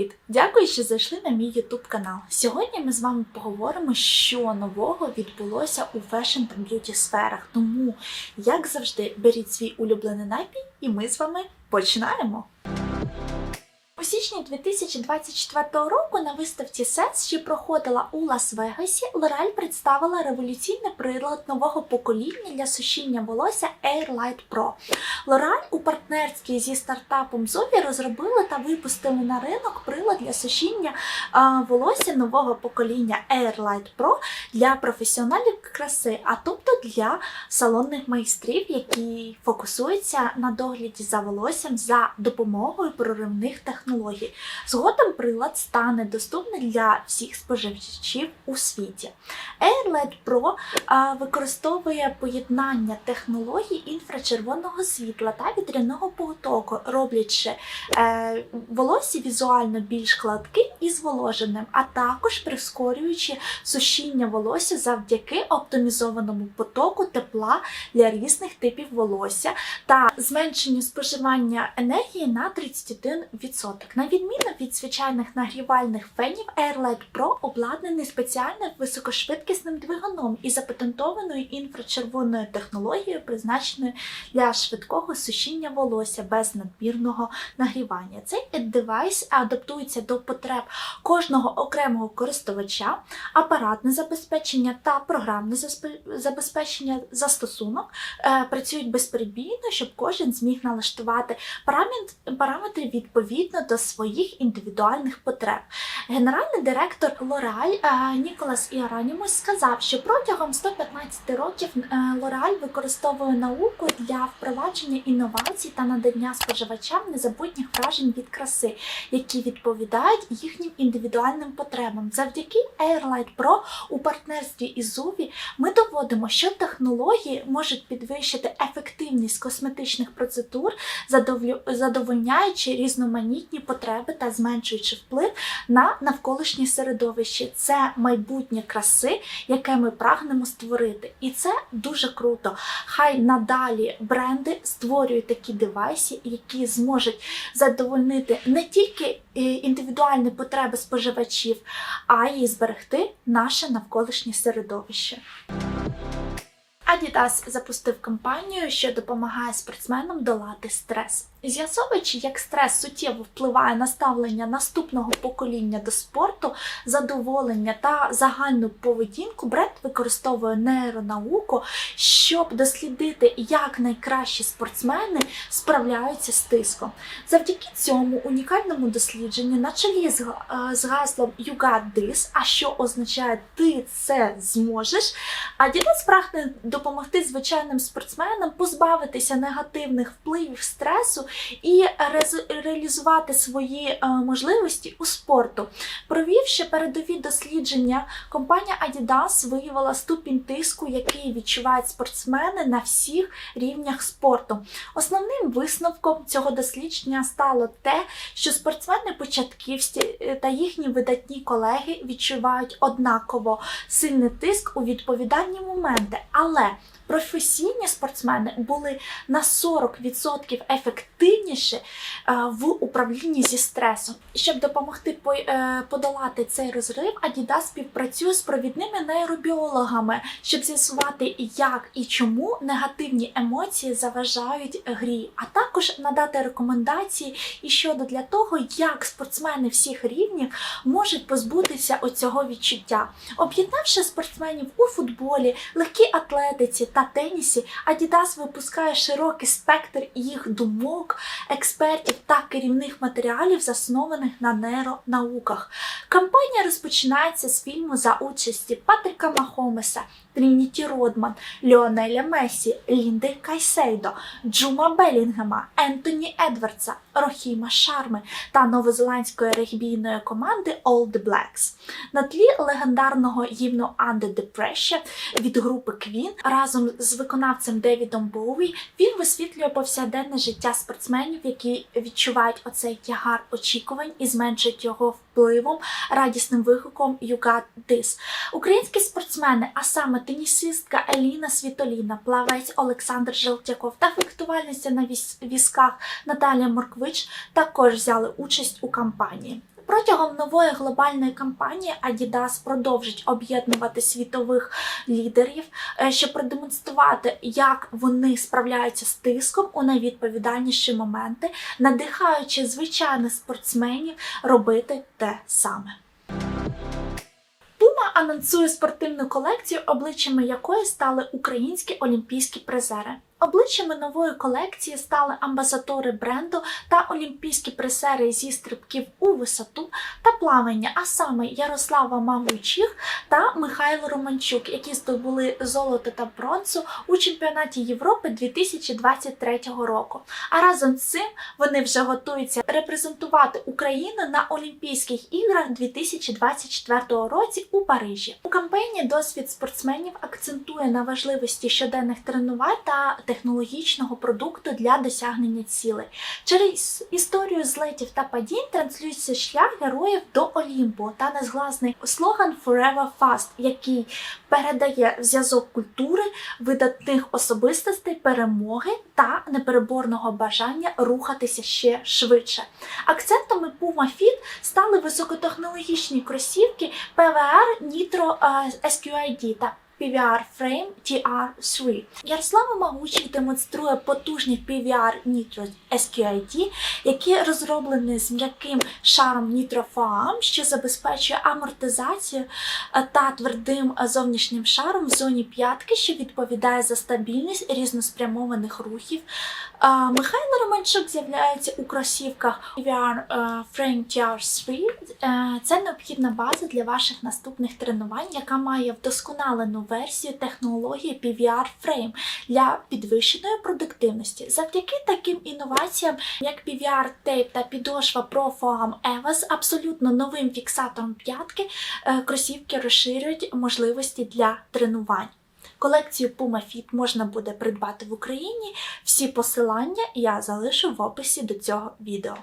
Привіт! Дякую, що зайшли на мій YouTube канал. Сьогодні ми з вами поговоримо, що нового відбулося у фешн та б'юті сферах. Тому, як завжди, беріть свій улюблений напій, і ми з вами починаємо. У січні 2024 року на виставці SES, що проходила у Лас-Вегасі, L'Oreal представила революційний прилад нового покоління для сушіння волосся Air Light Pro. L'Oreal у партнерстві зі стартапом Zovi розробили та випустили на ринок прилад для сушіння волосся нового покоління Air Light Pro для професіоналів краси, а тобто для салонних майстрів, які фокусуються на догляді за волоссям за допомогою проривних технологій. Згодом прилад стане доступним для всіх споживачів у світі. AirLight Pro використовує поєднання технологій інфрачервоного світла та вітряного потоку, роблячи е, волосся візуально більш гладким і зволоженим, а також прискорюючи сушіння волосся завдяки оптимізованому потоку тепла для різних типів волосся та зменшенню споживання енергії на 31%. На відміну від звичайних нагрівальних фенів, AirLight Pro обладнаний спеціальним високошвидкісним двигуном і запатентованою інфрачервоною технологією, призначеною для швидкого сушіння волосся без надмірного нагрівання. Цей девайс адаптується до потреб кожного окремого користувача, апаратне забезпечення та програмне забезпечення застосунок е, працюють безперебійно, щоб кожен зміг налаштувати параметри відповідно до своїх індивідуальних потреб. Генеральний директор L'Oreal е, Ніколас Іоранімус сказав, що протягом 115 років е, L'Oreal використовує науку для впровадження інновацій та надання споживачам незабутніх вражень від краси, які відповідають їхнім індивідуальним потребам. Завдяки AirLight Pro у партнерстві із Zovi ми доводимо, що технології можуть підвищити ефективність косметичних процедур, задовольняючи різноманітні потреби та зменшуючи вплив на навколишнє середовище. Це майбутнє краси, яке ми прагнемо створити. І це дуже круто. Хай надалі бренди створюють такі девайси, які зможуть задовольнити не тільки е, індивідуальні потреби споживачів, а й зберегти наше навколишнє середовище. Adidas запустив кампанію, що допомагає спортсменам долати стрес. З'ясовуючи, як стрес суттєво впливає на ставлення наступного покоління до спорту, задоволення та загальну поведінку, бренд використовує нейронауку, щоб дослідити, як найкращі спортсмени справляються з тиском. Завдяки цьому унікальному дослідженню на чолі з, е, гаслом «You got this», а що означає ти це зможеш, Adidas прагне допомогти звичайним спортсменам позбавитися негативних впливів стресу і реалізувати свої е, можливості у спорту. Провівши передові дослідження, компанія Adidas виявила ступінь тиску, який відчувають спортсмени на всіх рівнях спорту. Основним висновком цього дослідження стало те, що спортсмени початківці е, та їхні видатні колеги відчувають однаково сильний тиск у відповідальні моменти, але професійні спортсмени були на 40% ефективніші е, в управлінні зі стресом. Щоб допомогти е, подолати цей розрив, Adidas співпрацює з провідними нейробіологами, щоб з'ясувати, як і чому негативні емоції заважають грі, а також надати рекомендації і щодо для того, як спортсмени всіх рівнів можуть позбутися оцього відчуття. Об'єднавши спортсменів у футболі, легкій атлетиці та тенісі, Adidas випускає широкий спектр їх думок, експертів та керівних матеріалів, заснованих на нейронауках. Кампанія розпочинається з фільму за участі Патріка Махомеса, Трініті Родман, Ліонеля Месі, Лінди Кайсейдо, Джума Белінгема, Ентоні Едвардса, Рохіма Шарми та новозеландської регбійної команди the Blacks. На тлі легендарного гімну Under the Pressure від групи Queen разом з виконавцем Девідом Боуі він висвітлює повсякденне життя спортсменів, які відчувають оцей тягар очікувань і зменшують його впливом, радісним вигуком «You got this». Українські спортсмени, а саме тенісистка Еліна Світоліна, плавець Олександр Желтяков та фехтувальниця на візках Наталія Морквич також взяли участь у кампанії. Протягом нової глобальної кампанії Adidas продовжить об'єднувати світових лідерів, е, щоб продемонструвати, як вони справляються з тиском у найвідповідальніші моменти, надихаючи звичайних спортсменів робити те саме. Анонсує спортивну колекцію, обличчями якої стали українські олімпійські призери. Обличчями нової колекції стали амбасадори бренду та олімпійські призери зі стрибків у висоту та плавання, а саме Ярослава Мавучих та Михайло Романчук, які здобули золото та бронзу у чемпіонаті Європи 2023 року. А разом з цим вони вже готуються репрезентувати Україну на Олімпійських іграх 2024 році у Парижі. У кампанії досвід спортсменів акцентує на важливості щоденних тренувань та технологічного продукту для досягнення цілей. Через історію злетів та падінь транслюється шлях героїв до Олімпу та незгласний слоган Forever Fast, який передає зв'язок культури, видатних особистостей, перемоги та непереборного бажання рухатися ще швидше. Акцентами Puma Fit стали високотехнологічні кросівки PVR Nitro е, SQID та PVR Frame TR3. Ярослава Магучик демонструє потужні PVR Nitro SQID, які розроблені з м'яким шаром Foam, що забезпечує амортизацію е, та твердим зовнішнім шаром в зоні п'ятки, що відповідає за стабільність різноспрямованих рухів. Е, Михайло Романчук з'являється у кросівках PVR Frame TR3. Е, Це необхідна база для ваших наступних тренувань, яка має вдосконалену версію технології PVR Frame для підвищеної продуктивності. Завдяки таким інноваціям, як PVR Tape та підошва Pro Foam EVA з абсолютно новим фіксатором п'ятки, е, кросівки розширюють можливості для тренувань. Колекцію Puma Fit можна буде придбати в Україні. Всі посилання я залишу в описі до цього відео.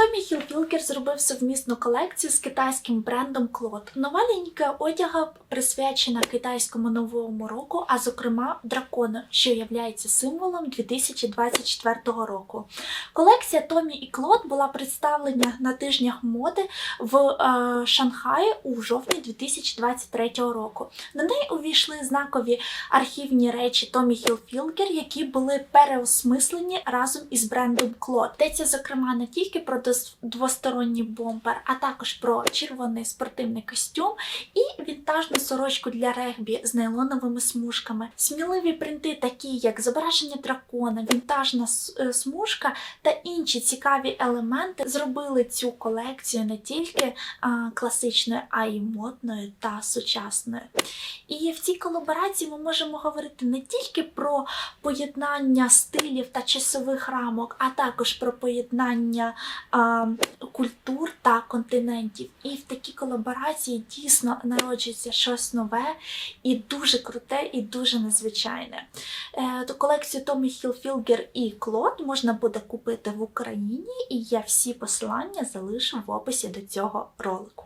Томі Хілфілкер зробив совмісну колекцію з китайським брендом Клод. Нова лінійка одягу присвячена китайському новому року, а зокрема дракону, що є символом 2024 року. Колекція Томі і Клод була представлена на тижнях моди в е, Шанхаї у жовтні 2023 року. На неї увійшли знакові архівні речі Томі Хілфілкер, які були переосмислені разом із брендом Клод. Йдеться, зокрема, не тільки про дос- двосторонній бомбер, а також про червоний спортивний костюм і вінтажну сорочку для регбі з нейлоновими смужками. Сміливі принти, такі як зображення дракона, вінтажна е, смужка та інші цікаві елементи, зробили цю колекцію не тільки а, класичною, а й модною та сучасною. І в цій колаборації ми можемо говорити не тільки про поєднання стилів та часових рамок, а також про поєднання а, культур та континентів. І в такій колаборації дійсно народжується щось нове і дуже круте, і дуже незвичайне. Е, Ту колекцію Томі Хілфілгер і Клод можна буде купити в Україні, і я всі посилання залишу в описі до цього ролику.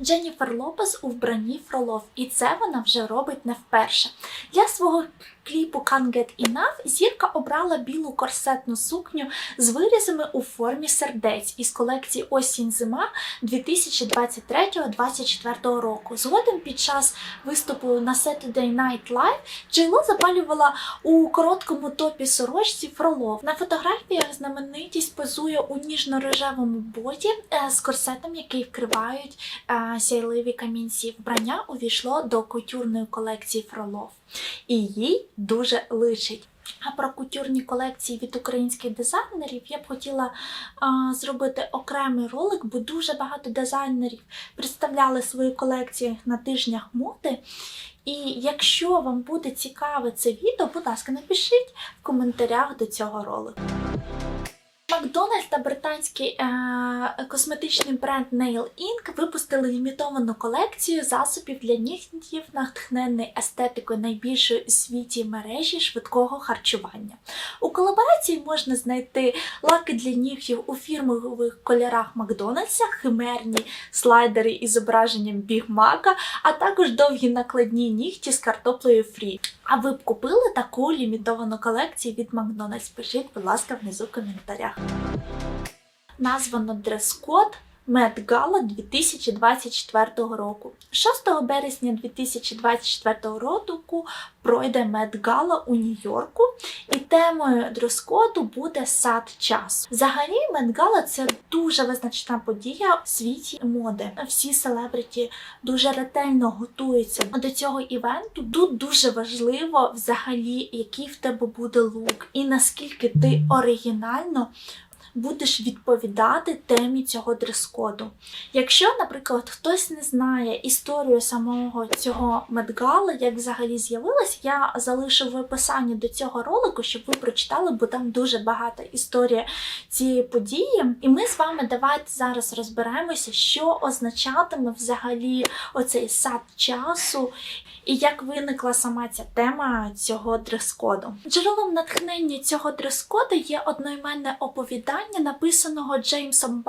Дженніфер Лопес у вбранні Фролов, і це вона вже робить не вперше. Для свого кліпу Can't Get Enough зірка обрала білу корсетну сукню з вирізами у формі сердець із колекції Осінь-зима 2023-2024 року. Згодом під час виступу на Saturday Night Live Джейло запалювала у короткому топі сорочці Фролов. На фотографіях знаменитість позує у ніжно-рожевому боді е, з корсетом, який вкривають е, сяйливі камінці. Вбрання увійшло до кутюрної колекції Фролов, і їй дуже личить. А про кутюрні колекції від українських дизайнерів я б хотіла а, зробити окремий ролик, бо дуже багато дизайнерів представляли свої колекції на тижнях моди. І якщо вам буде цікаве це відео, будь ласка, напишіть в коментарях до цього ролику. Макдональдс та британський е- косметичний бренд Nail Inc. випустили лімітовану колекцію засобів для нігтів, натхнений естетикою найбільшої у світі мережі швидкого харчування. У колаборації можна знайти лаки для нігтів у фірмових кольорах Макдональдса, химерні слайдери із зображенням Біг Мака, а також довгі накладні нігті з картоплею фрі. А ви б купили таку лімітовану колекцію від Макдональдс? Пишіть, будь ласка, внизу в коментарях. Названо дрес-код Gala 2024 року. 6 березня 2024 року пройде Gala у Нью-Йорку, і темою дрес-коду буде сад часу. Взагалі, Gala – це дуже визначна подія в світі моди. Всі селебриті дуже ретельно готуються до цього івенту. Тут дуже важливо взагалі, який в тебе буде лук, і наскільки ти оригінально будеш відповідати темі цього дрес-коду. Якщо, наприклад, хтось не знає історію самого цього медгала, як взагалі з'явилась, я залишу в описанні до цього ролику, щоб ви прочитали, бо там дуже багата історія цієї події. І ми з вами давайте зараз розберемося, що означатиме взагалі оцей сад часу. І як виникла сама ця тема цього дрес-коду? Джерелом натхнення цього дрес-коду є одноіменне оповідання, написаного Джеймсом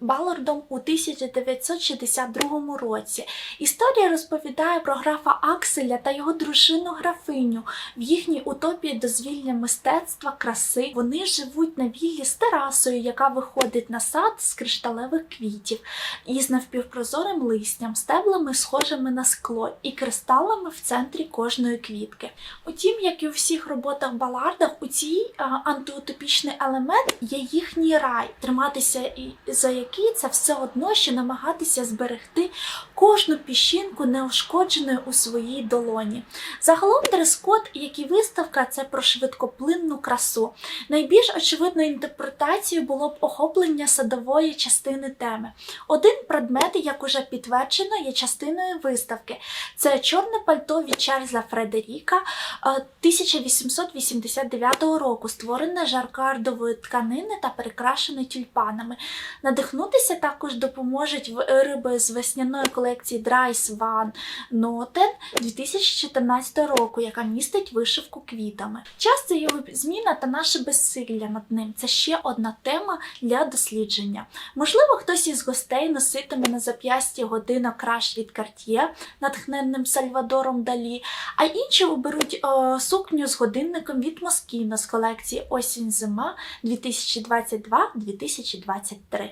Баллардом у 1962 році. Історія розповідає про графа Акселя та його дружину графиню. В їхній утопії дозвілля мистецтва, краси. Вони живуть на віллі з терасою, яка виходить на сад з кришталевих квітів, із навпівпрозорим листям, стеблами, схожими на скло, і кристалами в центрі кожної квітки. Утім, як і у всіх роботах Балардах, у цій антиутопічний елемент є їхній рай, триматися за який це все одно, що намагатися зберегти кожну піщинку неушкодженою у своїй долоні. Загалом дрес-код, як і виставка, це про швидкоплинну красу. Найбільш очевидною інтерпретацією було б охоплення садової частини теми. Один предмет, як уже підтверджено, є частиною виставки. Це чорне пальто від Чарльза Фредеріка е, 1889 року, створене з жаркардової тканини та перекрашене тюльпанами. Надихнутися також допоможуть вироби з весняної колекції Dries Van Noten 2014 року, яка містить вишивку квітами. Час це його зміна та наше безсилля над ним. Це ще одна тема для дослідження. Можливо, хтось із гостей носитиме на зап'ясті годинок краш від Cartier, натхненним Сальвадором Далі, а інші оберуть е, сукню з годинником від Москіно з колекції Осінь-зима 2022-2023.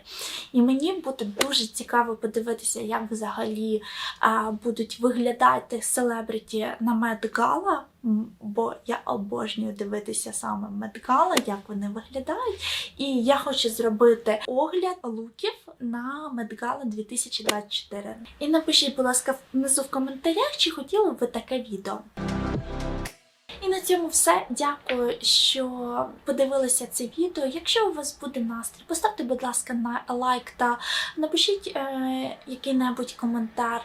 І мені буде дуже цікаво подивитися, як взагалі а, будуть виглядати селебриті на Медгала, бо я обожнюю дивитися саме Медгала, як вони виглядають. І я хочу зробити огляд луків на Медгала 2024. І напишіть, будь ласка, внизу в коментарях, чи хотіли б ви таке відео. І на цьому все. Дякую, що подивилися це відео. Якщо у вас буде настрій, поставте, будь ласка, на лайк та напишіть е, який-небудь коментар.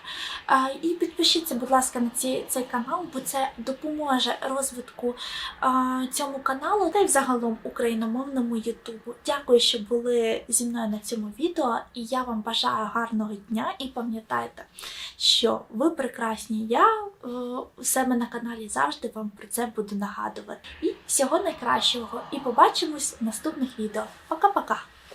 Е, і підпишіться, будь ласка, на ці, цей канал, бо це допоможе розвитку е, цьому каналу та й взагалом україномовному Ютубу. Дякую, що були зі мною на цьому відео, і я вам бажаю гарного дня. І пам'ятайте, що ви прекрасні. Я е, у себе на каналі завжди вам про це буду нагадувати. І всього найкращого. І побачимось в наступних відео. Пока-пока!